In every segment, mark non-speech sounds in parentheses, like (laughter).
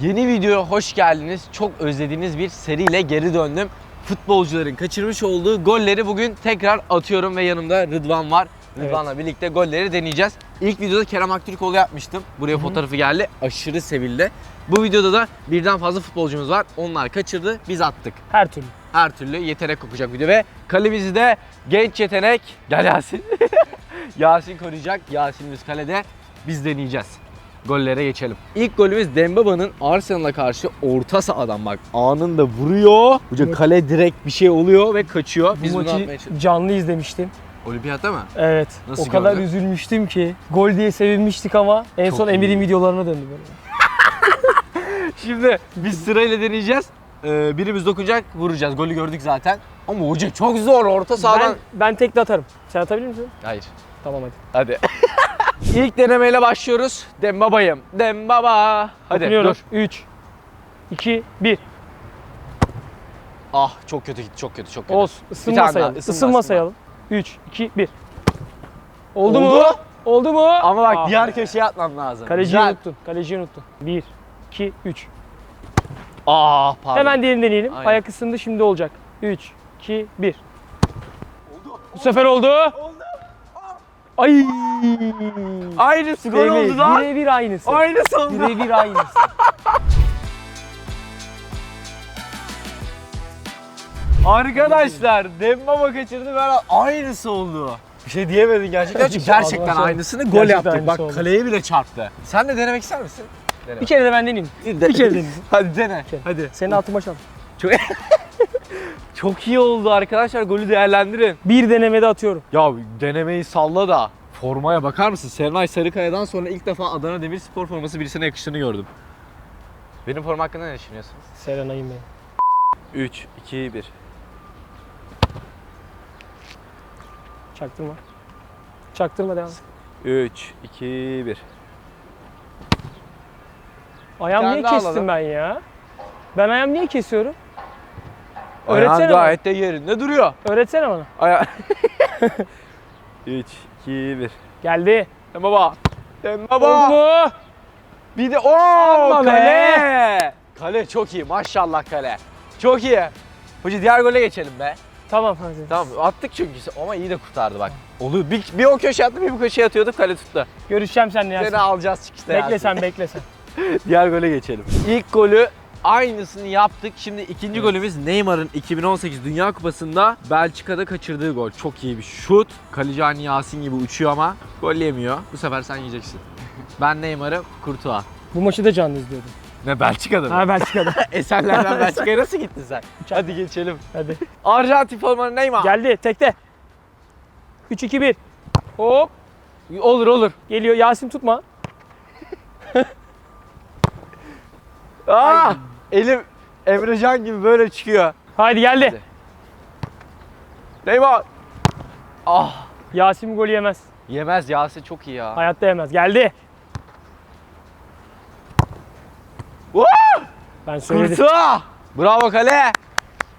Yeni videoya hoş geldiniz. Çok özlediğiniz bir seriyle geri döndüm. Futbolcuların kaçırmış olduğu golleri bugün tekrar atıyorum ve yanımda Rıdvan var. Rıdvan'la birlikte golleri deneyeceğiz. İlk videoda Kerem Aktürkoğlu yapmıştım. Buraya fotoğrafı geldi. Aşırı sevildi. Bu videoda da birden fazla futbolcumuz var. Onlar kaçırdı, biz attık. Her türlü. Her türlü yetenek kokacak video ve kalemizi de genç yetenek gel Yasin. (laughs) Yasin koruyacak. Yasin'imiz kalede. Biz deneyeceğiz. Gollere geçelim. İlk golümüz Dembaba'nın Arsenal'a karşı orta sahadan bak anında vuruyor. Hoca kale direkt bir şey oluyor ve kaçıyor. Biz Bu bunu atmaya maçı çalışıyoruz. canlı izlemiştim. Olimpiyatta mı? Evet. Nasıl o kadar gördün? üzülmüştüm ki. Gol diye sevinmiştik ama en Çok son iyi. Emir'in videolarına döndü böyle. (laughs) Şimdi biz sırayla deneyeceğiz. Ee, birimiz dokunacak, vuracağız. Golü gördük zaten. Ama hoca çok zor orta sahadan. Ben, ben tekli atarım. Sen atabilir misin? Hayır. Tamam hadi. Hadi. (laughs) İlk denemeyle başlıyoruz. Dembaba'yım. Dembaba. Hadi Dokunuyorum. dur. 3, 2, 1. Ah çok kötü gitti çok kötü çok kötü. Olsun. Bir Isınma tane daha, sayalım. ısınma, Isınma ısınma. sayalım. 3, 2, 1. Oldu, Oldu. mu? Oldu mu? Ama bak Ah. diğer köşeye atmam lazım. Kaleciyi Güzel. unuttun. Kaleciyi unuttun. 1, 2, 3. Ah pardon. Hemen diğerini deneyelim. Aynen. Ayak ısındı şimdi olacak. 3, 2, 1. Bu sefer oldu. Ay. Aynısı gol oldu lan. Birebir aynısı. Aynısı oldu. Birebir aynısı. Arkadaşlar Dembaba kaçırdı ben aynısı oldu. Bir şey diyemedin gerçekten çünkü gerçekten aynısını gol Gerçekten aynısı Bak oldu. kaleye bile çarptı. Sen de denemek ister misin? Dene. Bir kere de ben deneyeyim. Bir, kere deneyeyim. Hadi dene. Hadi. Senin altıma çal. Çok (laughs) Çok iyi oldu arkadaşlar. Golü değerlendirin. Bir denemede atıyorum. Ya denemeyi salla da formaya bakar mısın? Serenay Sarıkaya'dan sonra ilk defa Adana Demirspor forması birisine yakıştığını gördüm. Benim forma hakkında ne düşünüyorsunuz? Serenay'ım benim. 3, 2, 1. Çaktırma. Çaktırma devam. 3, 2, 1. Ayağım tane niye daha kestim alalım. ben ya? Ben ayağım niye kesiyorum? Ayağın Öğretsene gayet de yerinde duruyor. Öğretsene bana. Aya 3, 2, 1. Geldi. Baba. Oldu Baba. mu? Bir de o Amma be. kale. Kale çok iyi maşallah kale. Çok iyi. Hoca diğer gole geçelim be. Tamam hadi. Tamam attık çünkü ama iyi de kurtardı bak. Oluyor. Bir, bir o köşe attı bir bu köşeye atıyorduk kale tuttu. Görüşeceğim seninle Yasin. Seni alacağız çıkışta Bekle Yasin. sen bekle sen. (laughs) Diğer gole geçelim. İlk golü aynısını yaptık. Şimdi ikinci golümüz Neymar'ın 2018 Dünya Kupası'nda Belçika'da kaçırdığı gol. Çok iyi bir şut. Kaleci aynı Yasin gibi uçuyor ama gol yemiyor. Bu sefer sen yiyeceksin. Ben Neymar'ı Kurtuğa. Bu maçı da canlı izliyordum. Ne Belçika'da mı? Ha Belçika'da. (laughs) Esenlerden (laughs) Belçika'ya nasıl gittin sen? Hadi geçelim. hadi. Arjantin formanı Neymar. Geldi tekte. 3 2 1. Hop. Olur olur. Geliyor Yasin tutma. (laughs) Aa, elim Emrecan gibi böyle çıkıyor. Haydi geldi. Neymar. Ah. Yasin bu golü yemez. Yemez Yasin çok iyi ya. Hayatta yemez. Geldi. Woo! Ben söyledim. Kurtuğa. Bravo kale.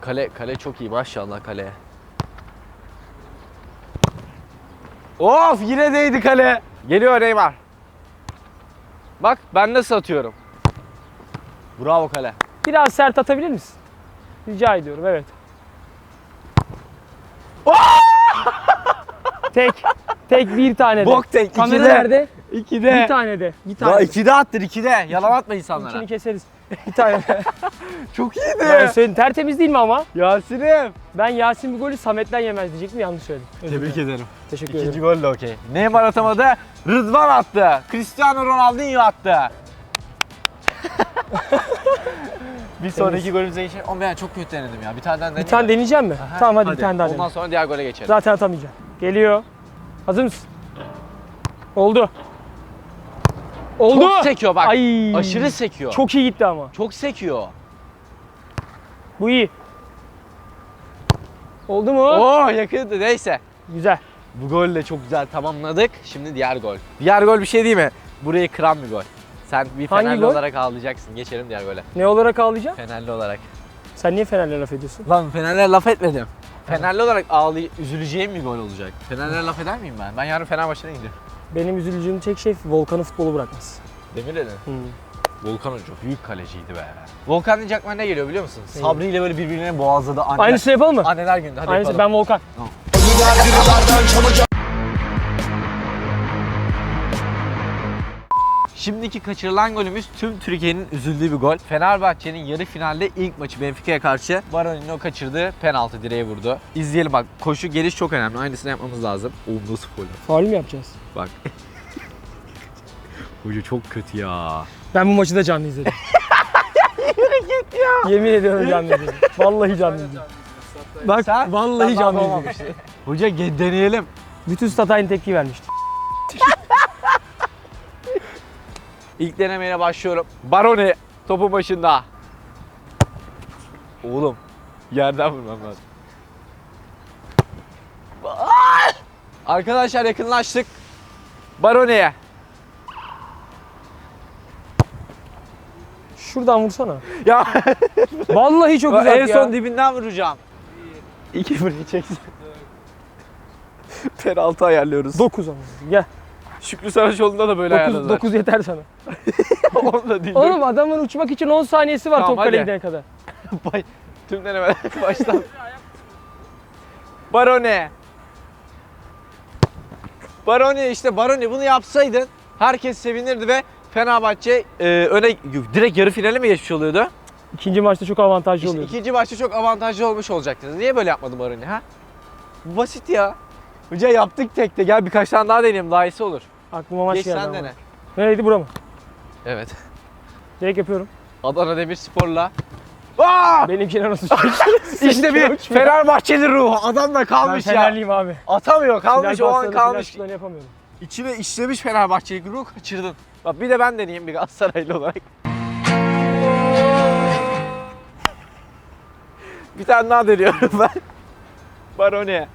Kale kale çok iyi maşallah kale. Of yine değdi kale. Geliyor Neymar. Bak ben nasıl atıyorum. Bravo kale. Biraz sert atabilir misin? Rica ediyorum evet. tek. Tek bir tane de. Bok tek, Kamera ikide. nerede? İkide. Bir tane de. Bir Ya tane. de. ikide attır ikide. Yalan atma insanlara. İçini keseriz. (laughs) Bir tane de. (laughs) Çok iyiydi. Ben söyledim. Tertemiz değil mi ama? Yasin'im. Ben Yasin bu golü Samet'ten yemez diyecektim yanlış söyledim. Özür Tebrik dilerim. ederim. Teşekkür İkinci ederim. gol de okey. Neymar atamadı. Rıdvan attı. Cristiano Ronaldinho attı. Bir sonraki golümüze geçelim. Ama ben çok kötü denedim ya. Bir tane daha deneyeyim Bir tane deneyeceğim mi? Aha, Tamam hadi, bir tane daha Ondan sonra diğer gole geçelim. Zaten atamayacağım. Geliyor. Hazır mısın? Oldu. Oldu. Çok sekiyor bak. Ay. Aşırı sekiyor. Çok iyi gitti ama. çok sekiyor. Bu iyi. Oldu mu? Oo yakındı neyse. Güzel. Bu golle çok güzel tamamladık. Şimdi diğer gol. Diğer gol bir şey değil mi? Burayı kıran bir gol. Sen bir Hangi Fenerli gol? olarak ağlayacaksın. Geçelim diğer gole. Ne olarak ağlayacağım? Fenerli olarak. Sen niye Fener'le laf ediyorsun? Lan Fener'e laf etmedim. Fenerli olarak ağlay üzüleceğim bir gol olacak. Fener'e laf eder miyim ben? Ben yarın Fenerbahçe'ne gidiyorum. Benim üzüleceğim tek şey Volkan'ın futbolu bırakması. Demir dedin. Hmm. Volkan Hoca büyük kaleciydi be. Volkan deyince aklıma ne geliyor biliyor musun? Sabri ile böyle birbirine boğazladı anneler. Aynısını yapalım mı? Anneler günü hadi Aynısı yapalım. ben Volkan. Şimdiki kaçırılan golümüz tüm Türkiye'nin üzüldüğü bir gol. Fenerbahçe'nin yarı finalde ilk maçı Benfica'ya karşı Baron'un o kaçırdığı penaltı direğe vurdu. İzleyelim bak koşu geliş çok önemli. Aynısını yapmamız lazım. Oğlum nasıl foul? Faul mü yapacağız? Bak. (laughs) Hoca çok kötü ya. Ben bu maçı da canlı izledim. (laughs) Yemin ediyorum canlı izledim. Vallahi canlı izledim. Bak Sen- vallahi canlı izledim. Hoca deneyelim. Bütün stat aynı tepki vermişti. İlk denemeye başlıyorum. Baroni topun başında. Oğlum yerden vurmam lazım. Arkadaşlar yakınlaştık. Baroni'ye. Şuradan vursana. Ya Vallahi çok güzel en ya. son dibinden vuracağım. İki burayı çeksin. Penaltı ayarlıyoruz. 9 ama. Gel. Şükrü Saraçoğlu'nda da böyle 9, ayarladılar. 9 yeter sana. (laughs) Onu da değil. Oğlum adamın uçmak için 10 saniyesi var Tamam, top kaleye hadi. gidene kadar. (laughs) Bay- Tüm denemeler (laughs) baştan. Barone. Barone işte Barone bunu yapsaydın herkes sevinirdi ve Fenerbahçe e, öne direkt yarı finale mi geçmiş oluyordu? İkinci maçta çok avantajlı İşte oluyordu. ikinci maçta çok avantajlı olmuş olacaktınız. Niye böyle yapmadı Barone ha? Bu basit ya. Hoca yaptık tekte. Gel birkaç tane daha deneyelim. Daha iyisi olur. Aklıma maç Geç geldi sen ama. dene. Nereydi bura mı? Evet. Direkt yapıyorum. Adana Demirspor'la. Aa! Benimkine nasıl (laughs) çıkıyor? İşte bir Fenerbahçeli ruhu. Adamla Ben kalmış ya. Fenerliyim abi. Atamıyor. Kalmış Final o an final kalmış. şutlarını yapamıyorum. İçime işlemiş Fenerbahçe'yi ruh kaçırdın. Bak bir de ben deneyeyim bir Galatasaraylı olarak. bir tane daha deniyorum ben. Baroni.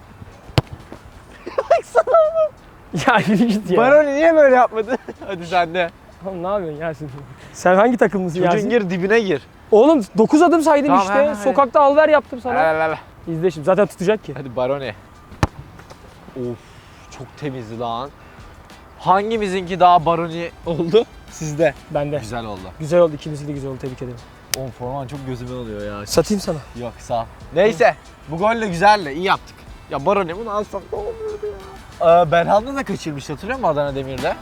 Ya yürü git ya. Baroni niye böyle yapmadı? (laughs) Hadi sen de. Oğlum ne yapıyorsun Yasin? Sen hangi takımlısın Çocuğun Yasin? gir dibine gir. Oğlum 9 adım saydım Tamam, işte. ha, ha, Sokakta alver yaptım sana. La la la. İzle şimdi zaten tutacak ki. Hadi Baroni. Of çok temizdi lan. Hangimizinki daha Baroni oldu? Sizde. Bende. Güzel oldu. Güzel oldu ikimizi de güzel oldu tebrik ederim. Oğlum forman çok gözüme alıyor ya. Satayım sana. Yok sağ ol. Neyse bu golle güzeldi iyi yaptık. Ya Baroni bunu alsam ne olurdu ya. Ee, Berhan'da da kaçırmış hatırlıyor musun Adana Demir'de?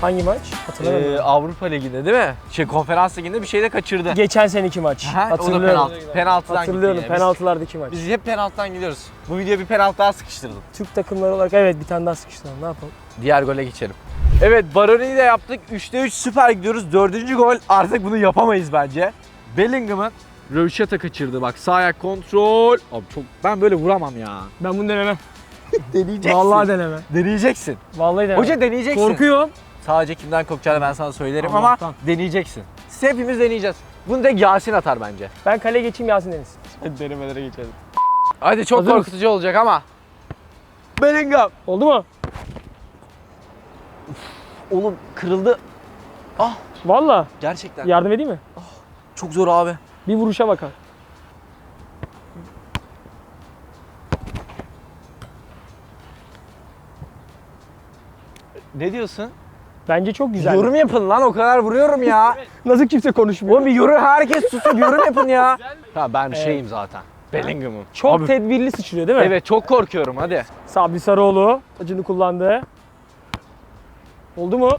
Hangi maç? Hatırlamıyorum. Ee, Avrupa Ligi'nde değil mi? Şey konferans liginde bir şey de kaçırdı. Geçen seneki maç. Ha, o da Hatırlıyorum. penaltı. Penaltıdan Hatırlıyorum gitti penaltılardaki maç. Biz, hep penaltıdan gidiyoruz. Bu videoya bir penaltı daha sıkıştırdım. Türk takımları olarak evet bir tane daha sıkıştıralım. Ne yapalım? Diğer gole geçelim. Evet Baroni'yi de yaptık. 3'te 3 süper gidiyoruz. Dördüncü gol artık bunu yapamayız bence. Bellingham'ın Röveşata kaçırdı bak sağ ayak kontrol. Abi çok ben böyle vuramam ya. Ben bunu denemem. (laughs) Deneyeceksin. Vallahi deneme. deneyeceksin. Vallahi denemem. Hoca deneyeceksin. Korkuyorum. Sadece kimden korkacağını ben sana söylerim Allah'tan. ama deneyeceksin. Hepimiz deneyeceğiz. Bunu da Yasin atar bence. Ben kaleye geçeyim Yasin Deniz. Hadi denemelere geçelim. Hadi çok Hazır korkutucu olacak ama. Bellingham. Oldu mu? Oğlum kırıldı. Valla. Gerçekten. Yardım edeyim mi? Çok zor abi. Bir vuruşa bakar. Ne diyorsun? Bence çok güzel. Yorum yapın lan o kadar vuruyorum ya. (laughs) Nasıl kimse konuşmuyor? Oğlum bir yorum herkes susup yorum yapın ya. (laughs) Ha ben Evet. şeyim zaten. Bellingham'ım. Çok Abi, tedbirli sıçrıyor değil mi? Evet çok korkuyorum hadi. Sabri Sarıoğlu acını kullandı. Oldu mu?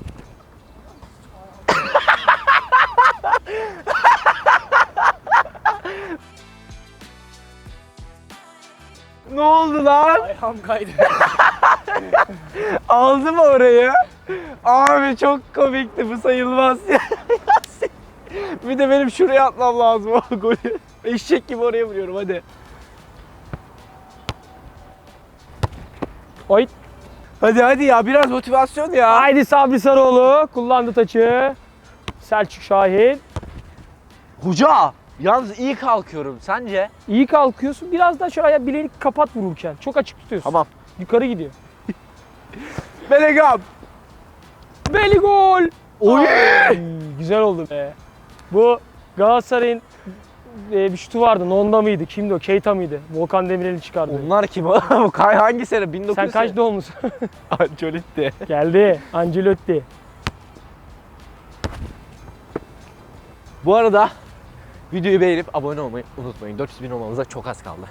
Ne oldu lan? Ayağım kaydı. (laughs) Aldı mı orayı? Abi çok komikti bu sayılmaz ya. (laughs) bir de benim şuraya atmam lazım o golü. Eşek gibi oraya vuruyorum hadi. Oy. Hadi hadi ya biraz motivasyon ya. Haydi Sabri Sarıoğlu kullandı taçı. Selçuk Şahin. Hoca Yalnız iyi kalkıyorum sence? İyi kalkıyorsun. Biraz da aşağıya bileğini kapat vururken. Çok açık tutuyorsun. Tamam. Yukarı gidiyor. (laughs) Belegam. Beli gol. Oy! Güzel oldu be. Bu Galatasaray'ın e, bir şutu vardı. Nonda mıydı? Kimdi o? Keita mıydı? Volkan Demirel'i çıkardı. Onlar kim oğlum? (laughs) Kay hangi sene? 1900 Sen kaç doğumlusun? (laughs) Ancelotti. Geldi. Ancelotti. Bu arada videoyu beğenip abone olmayı unutmayın. 400 bin olmamıza çok az kaldı.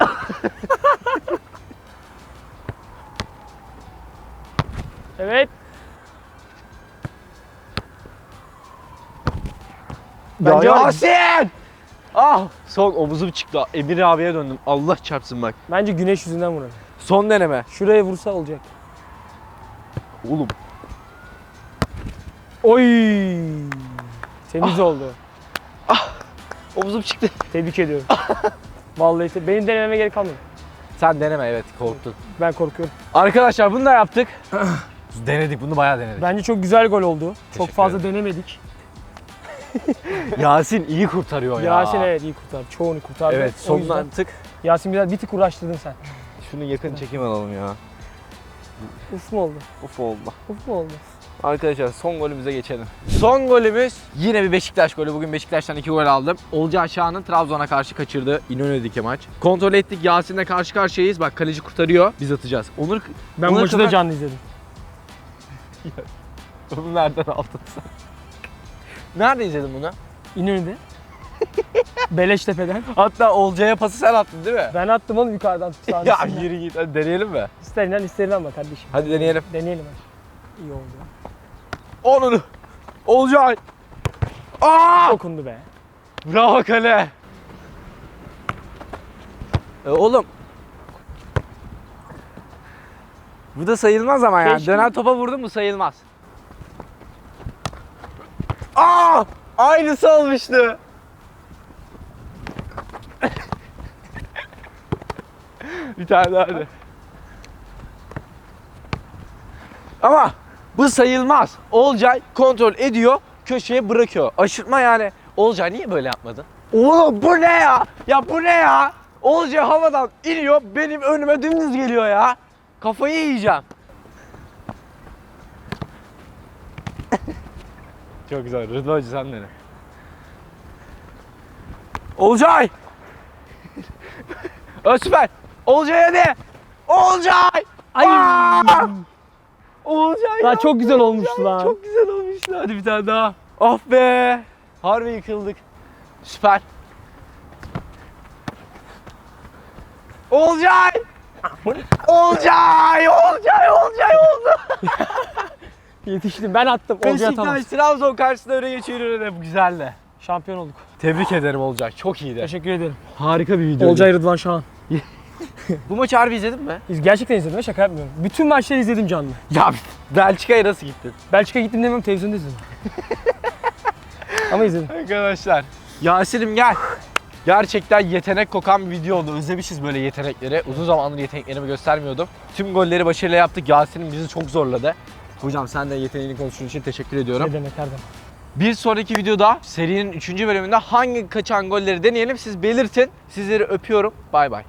(laughs) Evet. Bence ya Yasin! Ah! Son omuzum çıktı. Emir abiye döndüm. Allah çarpsın bak. Bence güneş yüzünden vurur. Son deneme. Şuraya vursa olacak. Oğlum. Oy! Temiz oldu. Omuzum çıktı. Tebrik ediyorum. (laughs) Vallahi te- benim denememe gerek kalmadı. Sen deneme evet korktun. Ben korkuyorum. Arkadaşlar bunu da yaptık. (clears throat) denedik bunu bayağı denedik. Bence çok güzel gol oldu. Çok Teşekkür fazla ederim. denemedik. (laughs) Yasin iyi kurtarıyor ya. Yasin evet iyi kurtardı. Çoğunu kurtardı. Evet yüzden- tık. Yasin biraz bir tık uğraştırdın sen. Şunu yakın çekim alalım ya. Uf mu oldu? Uf oldu. Uf mu oldu? Arkadaşlar son golümüze geçelim. Son golümüz yine bir Beşiktaş golü. Bugün Beşiktaş'tan iki gol aldım. Olcay Şahan'ın Trabzon'a karşı kaçırdığı İnönü'deki maç. Kontrol ettik. Yasin'le karşı karşıyayız. Bak kaleci kurtarıyor. Biz atacağız. Onur Ben Onur maçı da canlı izledim. (laughs) Onu nereden aldın sen? Nerede izledin bunu? İnönü'de. (laughs) Beleştepe'den. Hatta Olcay'a pası sen attın değil mi? Ben attım onu yukarıdan. (laughs) ya sahnesinden. yürü git. Hadi deneyelim mi? İster inan ister inanma kardeşim. Hadi deneyelim. Deneyelim hadi. İyi oldu. Onunu. Olcay. Aa! Dokundu be. Bravo kale. E oğlum. Bu da sayılmaz ama yani. Keşke- Dönen topa vurdun mu sayılmaz. Aa! Aynısı olmuştu. (laughs) Bir tane daha hadi. Ama bu sayılmaz. Olcay kontrol ediyor, köşeye bırakıyor. Aşırtma yani. Olcay niye böyle yapmadın? Oğlum bu ne ya? Ya bu ne ya? Olcay havadan iniyor, benim önüme dümdüz geliyor ya. Kafayı yiyeceğim. (laughs) Çok güzel. Rıdvan Hoca sen dene. Olcay! (laughs) Süper. Olcay hadi. Olcay! Ay! Aa! Olcay Lan ya. çok güzel olmuştu lan. Çok güzel olmuştu. Hadi bir tane daha. Oh be. Harbi yıkıldık. Süper. Olcay! Olcay! Olcay! Olcay oldu. (laughs) Yetiştim. Ben attım. Olcay atamaz. Beşiktaş Trabzon karşısında öne geçiyor de bu güzeldi. Şampiyon olduk. Tebrik ederim Olcay. Çok iyiydi. Teşekkür ederim. Harika bir video. Olcay Rıdvan Şahan. (laughs) Bu maçı harbi izledin mi? Gerçekten izledim ve şaka yapmıyorum. Bütün maçları izledim canlı. Ya Belçika'ya nasıl gittin? Belçika gittim demiyorum televizyonda izledim. (laughs) Ama izledim. Arkadaşlar. Yasin'im gel. Gerçekten yetenek kokan bir video oldu. Özlemişiz böyle yetenekleri. Uzun zamandır yeteneklerimi göstermiyordum. Tüm golleri başarıyla yaptık. Yasin'im bizi çok zorladı. Hocam sen de yeteneğini konuştuğun için teşekkür ediyorum. Ne demek her zaman. Bir sonraki videoda serinin 3. bölümünde hangi kaçan golleri deneyelim siz belirtin. Sizleri öpüyorum. Bay bay.